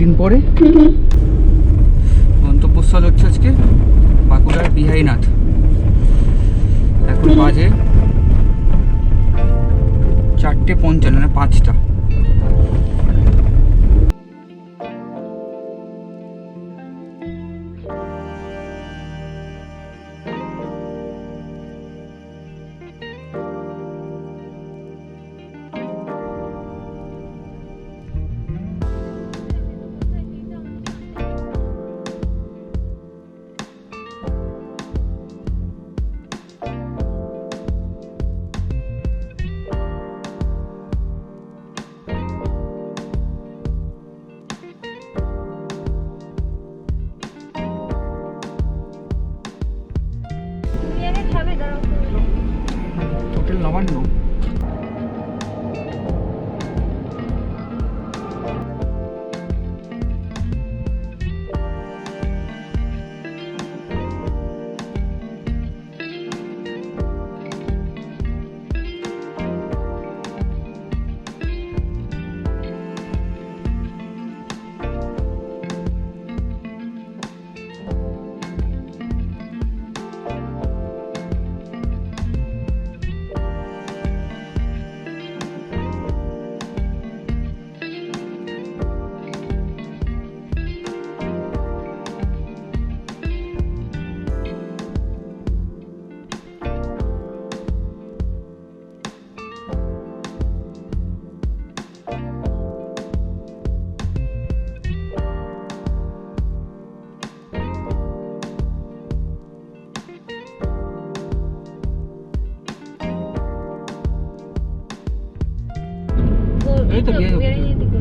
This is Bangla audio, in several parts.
দিন পরে। গন্তব্যস্থল হচ্ছে আজকে বাঁকুড়ার বিহাইনাথ। এখন বাজে চারটে পঞ্চান্ন মানে পাঁচটা। এই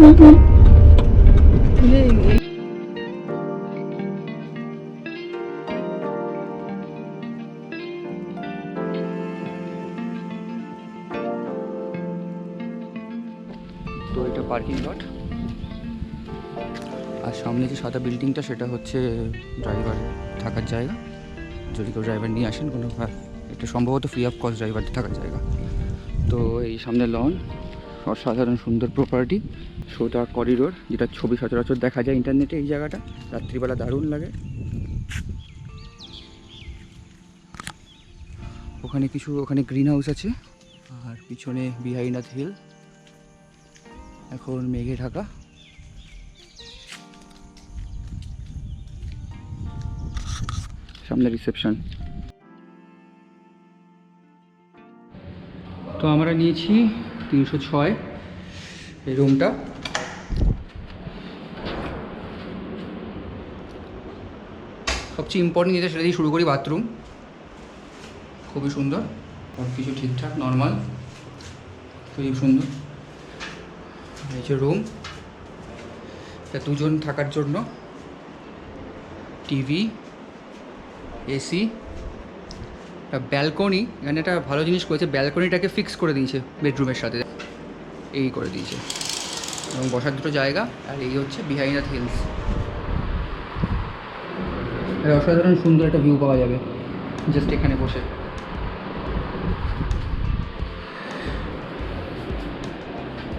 তো এটা পার্কিং লট আর সামনে যে সাদা বিল্ডিংটা সেটা হচ্ছে ড্রাইভার থাকার জায়গা। যদি কেউ ড্রাইভার নিয়ে আসেন, কোনো ভা- এটা সম্ভবত ফ্রি অফ কস্ট ড্রাইভার থাকার জায়গা। তো এই সামনে লন অসাধারণ সুন্দর প্রপার্টি সোজা করিডোর যেটা ছবি সচরাচর দেখা যায় ইন্টারনেটে এই জায়গাটা। রাত্রিবেলা দারুণ লাগে। ওখানে কিছু, ওখানে গ্রিন হাউস আছে, আর পিছনে বিহারীনাথ হিল এখন মেঘে ঢাকা। সামনে রিসেপশন তো আমরা নিয়েছি তিনশো ছয় এই রুমটা সবচেয়ে ইম্পর্টেন্ট যেটা সেটা দিয়ে শুরু করি বাথরুম খুবই সুন্দর। সব কিছু ঠিকঠাক নর্মাল খুবই সুন্দর। এই যে রুম এটা দুজন থাকার জন্য। টিভি এসি একটা ব্যালকনি এখানে একটা ভালো জিনিস করেছে ব্যালকনিটাকে ফিক্স করে দিয়েছে বেডরুমের সাথে। এই করে দিয়েছে। এবং বসার দুটো জায়গা, আর এই হচ্ছে বিহাইনাথ হিলস অসাধারণ সুন্দর একটা ভিউ পাওয়া যাবে জাস্ট এখানে বসে।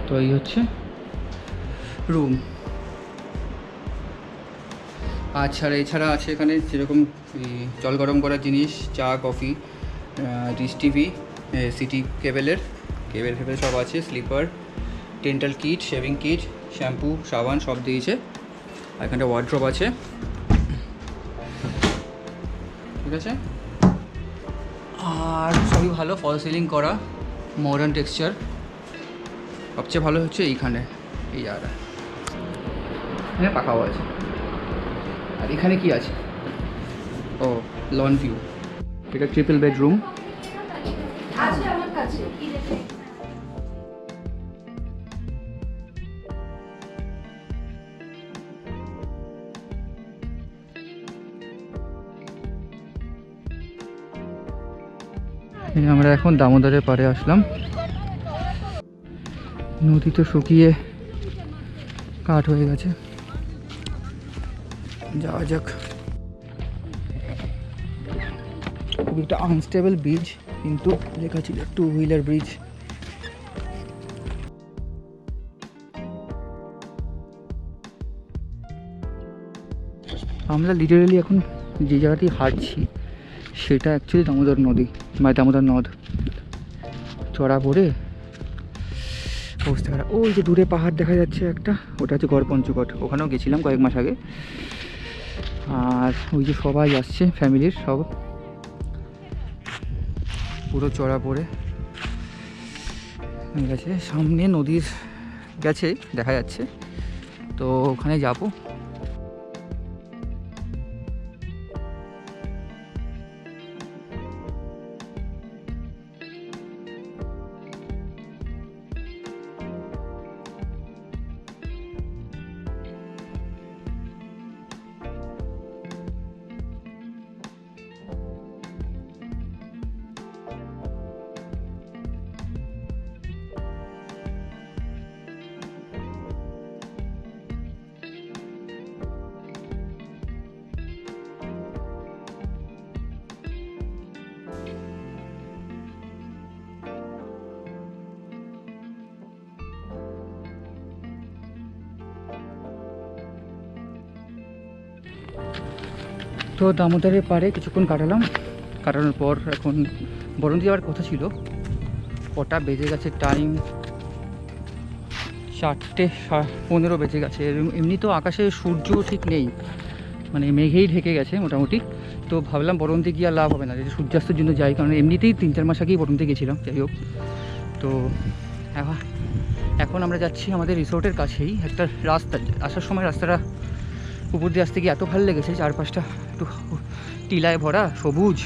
তো এই হচ্ছে রুম আচ্ছা এছাড়া আছে এখানে যেরকম জল গরম করার জিনিস, চা, কফি ডিস টিভি সিটি কেবেলের, কেবেল ফেবেল সব আছে, slipper, dental kit, shaving kit, shampoo, সাবান সব দিয়েছে। আর এখানটা ওয়ার্ড্রপ আছে। ঠিক আছে? আর সবই ভালো, ফল সিলিং করা, মডার্ন টেক্সচার। সবচেয়ে ভালো হচ্ছে এইখানে, এই জায়গাটা এখানে পাখাও আছে। আর এখানে কি আছে? ও লন ভিউ এটা ট্রিপল বেডরুম আমার এখন দামোদরের পাড়ে আসলাম। নদী তো শুকিয়ে কাঠ হয়ে গেছে। যাওয়া যাক। খুব একটা আনস্টেবল ব্রিজ কিন্তু লেখা ছিল টু হুইলার ব্রিজ আমরা লিটারেলি এখন যে জায়গাটি হাঁটছি, সেটা অ্যাকচুয়ালি দামোদর নদী মানে দামোদর নদ। চড়া পড়ে অবস্থা খারাপ। ওই যে দূরে পাহাড় দেখা যাচ্ছে একটা, ওটা হচ্ছে গড় পঞ্চকট ওখানেও গেছিলাম কয়েক মাস আগে। আর ওই যে সবাই আসছে, ফ্যামিলির সব। পুরো চড়া পড়ে। গেছে। সামনে নদীর গেছে, দেখা যাচ্ছে। তো ওখানে যাব। তো দামোদরের পাড়ে কিছুক্ষণ কাটালাম। কাটানোর পর এখন বরন্তি যাওয়ার কথা ছিল। কটা বেজে গেছে টাইম চারটে পনেরো বেজে গেছে। এমনি তো আকাশে সূর্য ঠিক নেই। মানে মেঘেই ঢেকে গেছে মোটামুটি। তো ভাবলাম বরন্তি গিয়ে আর লাভ হবে না। যদি সূর্যাস্তের জন্য যাই, কারণ এমনিতেই তিন চার মাস আগেই বরন্তি গেছিলাম, যাই হোক। তো এখন এখন আমরা যাচ্ছি আমাদের রিসোর্টের কাছেই। একটা রাস্তা, আসার সময় রাস্তাটা উপর দিয়ে আসতে গিয়ে এত ভালো লেগেছে, চারপাশটা একটু টিলায় ভরা, সবুজ,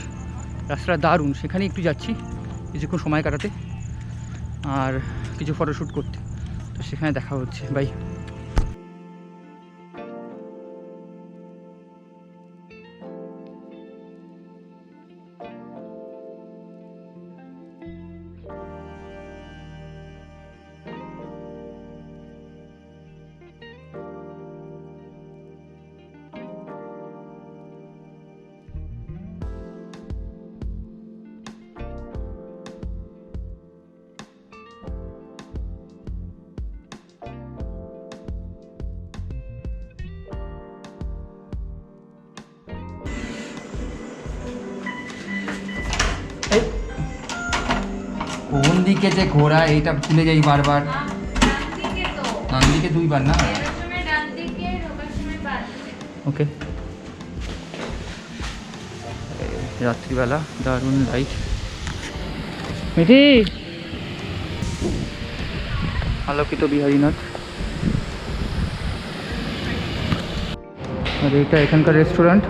রাস্তাটা দারুণ। সেখানে একটু যাচ্ছি, কিছুক্ষণ সময় কাটাতে, আর কিছু ফটোশ্যুট করতে। তো সেখানে দেখা হচ্ছে। বাই কোন দিকে যে ঘোরা, এইটা ভুলে যাই বারবার। ডান দিকে দুইবার না? ওকে। রাত্রিবেলা, দারুণ লাইট মিঠি! আলোকিত বিহারীনাথ। আর এটা এখানকার রেস্টুরেন্ট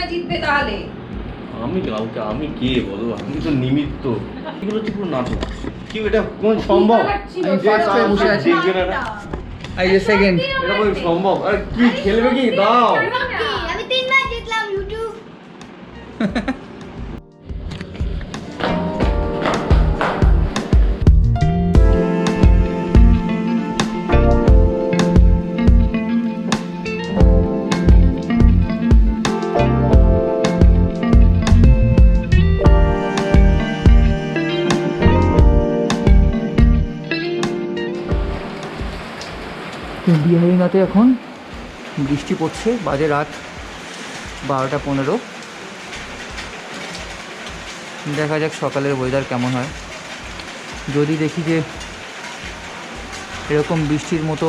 কোনটা জিতবে তাহলে আমি কাউকে আমি কে বলো আমি তো নিমিত্ত এগুলো তো পুরো নাটক কি এটা কোন সম্ভব আমি first হয়ে বসে আছি। দেখবে না এই যে সেকেন্ড এটা কোন সম্ভব আর কি খেলবে কি দাও আমি তিনবার জিতলাম ইউটিউব বিহারিনাতে এখন বৃষ্টি পড়ছে, বাজে রাত বারোটা পনেরো। দেখা যাক সকালের ওয়েদার কেমন হয়। যদি দেখি যে এরকম বৃষ্টির মতো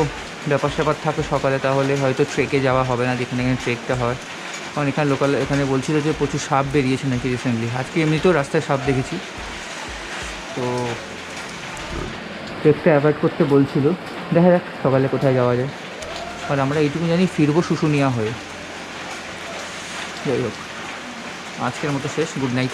ব্যাপার স্যাপার থাকে সকালে, তাহলে হয়তো ট্রেকে যাওয়া হবে না, যেখানে এখানে ট্রেকটা হয়। কারণ এখানে লোকাল এখানে বলছিল যে প্রচুর সাপ বেরিয়েছে নাকি রিসেন্টলি আজকে এমনিতেও রাস্তায় সাপ দেখেছি। তো ট্রেকটা অ্যাভয়েড করতে বলছিল। দেখা যাক সকালে কোথায় যাওয়া যায়। আর আমরা এইটুকু জানি ফিরবো শুশুনিয়া হয়ে। যাই হোক, আজকের মতো শেষ, গুড নাইট।